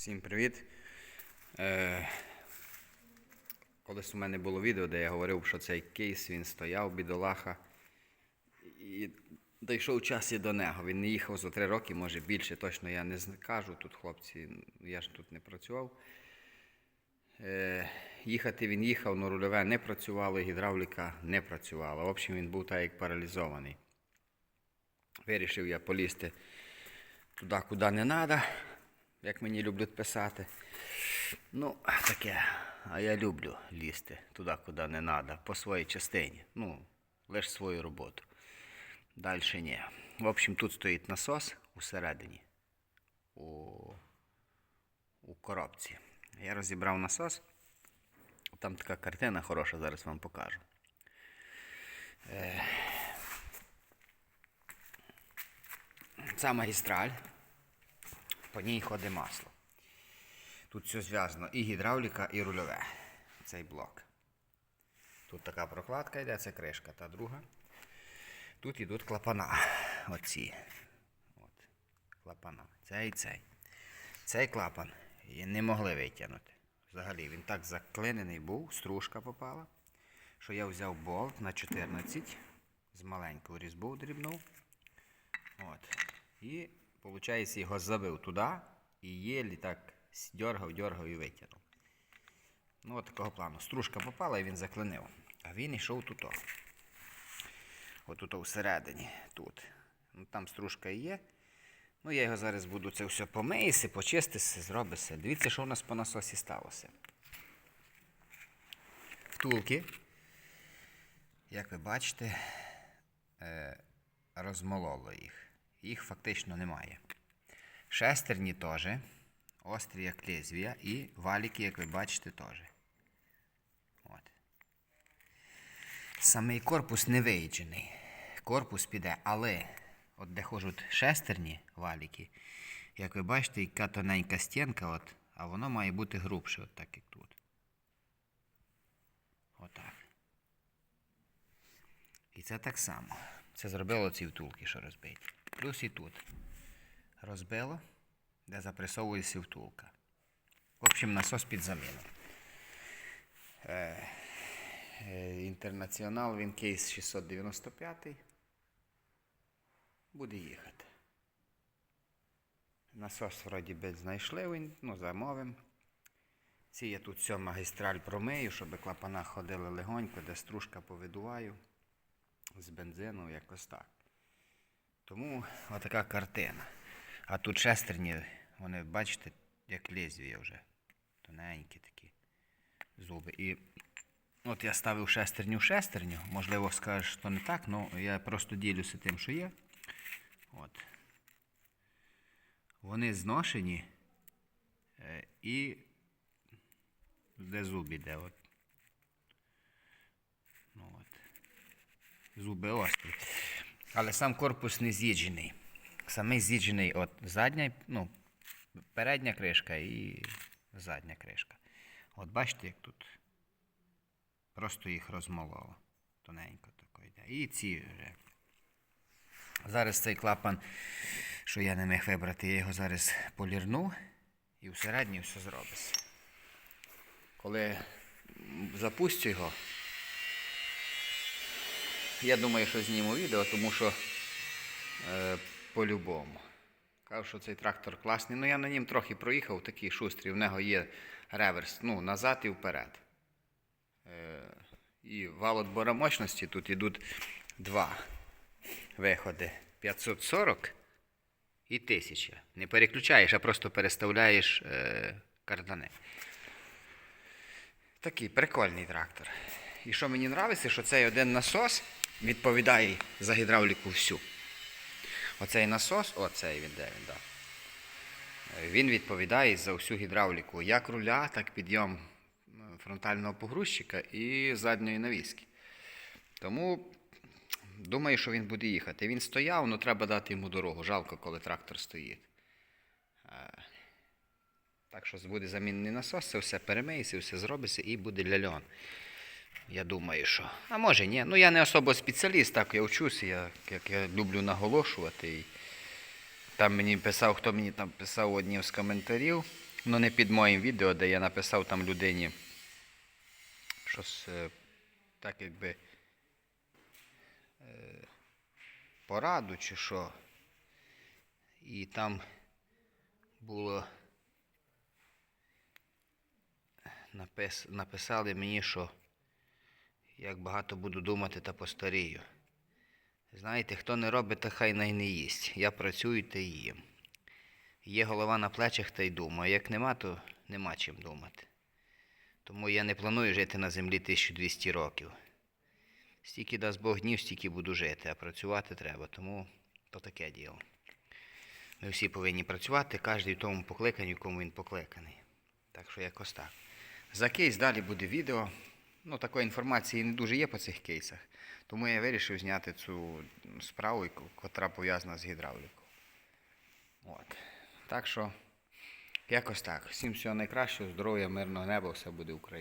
Всім привіт. Е, колись у мене було відео, де я говорив, що цей кейс він стояв, бідолаха. І дійшов час і до нього. Він не їхав за три роки, може більше, точно я не кажу. Тут хлопці, я ж тут не працював. Е, їхати він їхав, але рульове не працювало, гідравліка не працювала. В общем, він був так як паралізований. Вирішив я полізти туди, куди не треба, як мені люблять писати. Ну, таке. А я люблю лізти туди, куди не треба, по своїй частині. Ну, лише свою роботу. Далі ні. В общем, тут стоїть насос усередині, у, у коробці. Я розібрав насос. Там така картина хороша, зараз вам покажу. Це магістраль. По ній ходить масло. Тут все зв'язано і гідравліка, і рульове. Цей блок. Тут така прокладка йде, це кришка, та друга. Тут йдуть клапана. Оці. От. Клапана. Цей цей. Цей клапан не могли витягнути. Взагалі він так заклинений був, стружка попала, що я взяв болт на 14 з маленького різьбу дрібнув. От. І, виходить, його забив туди і єлі так дергав, дергав і витягнув. Ну, от такого плану. Стружка попала і він заклинив. А він йшов тут. От тут всередині. Тут. Ну, там стружка і є. Ну, я його зараз буду це все помиїси, почистися, зробися. Дивіться, що у нас по насосі сталося. Втулки, як ви бачите, е, розмололо їх. Їх фактично немає. Шестерні теж, острі як лезвія, і валіки, як ви бачите, теж. От. Самий корпус не виїджений. Корпус піде, але от де ходять шестерні валіки, як ви бачите, яка тоненька стінка, от, а воно має бути грубше, от так як тут. Отак. І це так само. Це зробило ці втулки, що розбиті. Плюс і тут. Розбило, де запресовується втулка. В общем, насос під заміну. Е, е, Інтернаціонал, він кейс 695. Буде їхати. Насос вроді би знайшли, він, ну, замовимо. Ці я тут все магістраль промию, щоб клапана ходили легонько, де стружка повидуваю з бензину, якось так. Тому отака картина. А тут шестерні, вони, бачите, як лезвія вже. Тоненькі такі зуби. І от я ставив шестерню в шестерню. Можливо, скажеш, що не так, але я просто ділюся тим, що є. От. Вони зношені е, і де зуб іде. От. Ну, от. Зуби острі. Але сам корпус не з'їджений. Самий з'їджений от задня, ну, передня кришка і задня кришка. От бачите, як тут просто їх розмололо. Тоненько тако йде. І ці вже. Зараз цей клапан, що я не міг вибрати, я його зараз полірну і всередині все зробиться. Коли запустю його, я думаю, що зніму відео, тому що е, по-любому. Кажу, що цей трактор класний. Ну я на нім трохи проїхав, такий шустрий. В нього є реверс, ну, назад і вперед. Е, і вал отбора мощності тут йдуть два виходи. 540 і 1000. Не переключаєш, а просто переставляєш е, кардани. Такий прикольний трактор. І що мені подобається, що цей один насос відповідає за гідравліку всю. Оцей насос, оцей він де він, да. Він відповідає за всю гідравліку, як руля, так підйом фронтального погрузчика і задньої навіски. Тому думаю, що він буде їхати. Він стояв, але треба дати йому дорогу. Жалко, коли трактор стоїть. Е, Так що буде замінний насос, це все перемиється, все зробиться і буде ляльон. Я думаю, що. А може ні. Ну я не особо спеціаліст, так я вчуся, я, як я люблю наголошувати. І там мені писав, хто мені там писав одним з коментарів, Ну, не під моїм відео, де я написав там людині щось е, так якби е, пораду чи що. І там було напис, написали мені, що як багато буду думати та постарію. Знаєте, хто не робить, то хай най не їсть. Я працюю та їм. Є голова на плечах та й думаю. Як нема, то нема чим думати. Тому я не планую жити на землі 1200 років. Стільки дасть Бог днів, стільки буду жити, а працювати треба, тому то таке діло. Ми всі повинні працювати, кожен в тому покликанні, в кому він покликаний. Так що якось так. За кейс далі буде відео. Ну, такої інформації не дуже є по цих кейсах. Тому я вирішив зняти цю справу, яка пов'язана з гідравлікою. От. Так що, якось так. Всім всього найкращого, здоров'я, мирного неба, все буде Україна.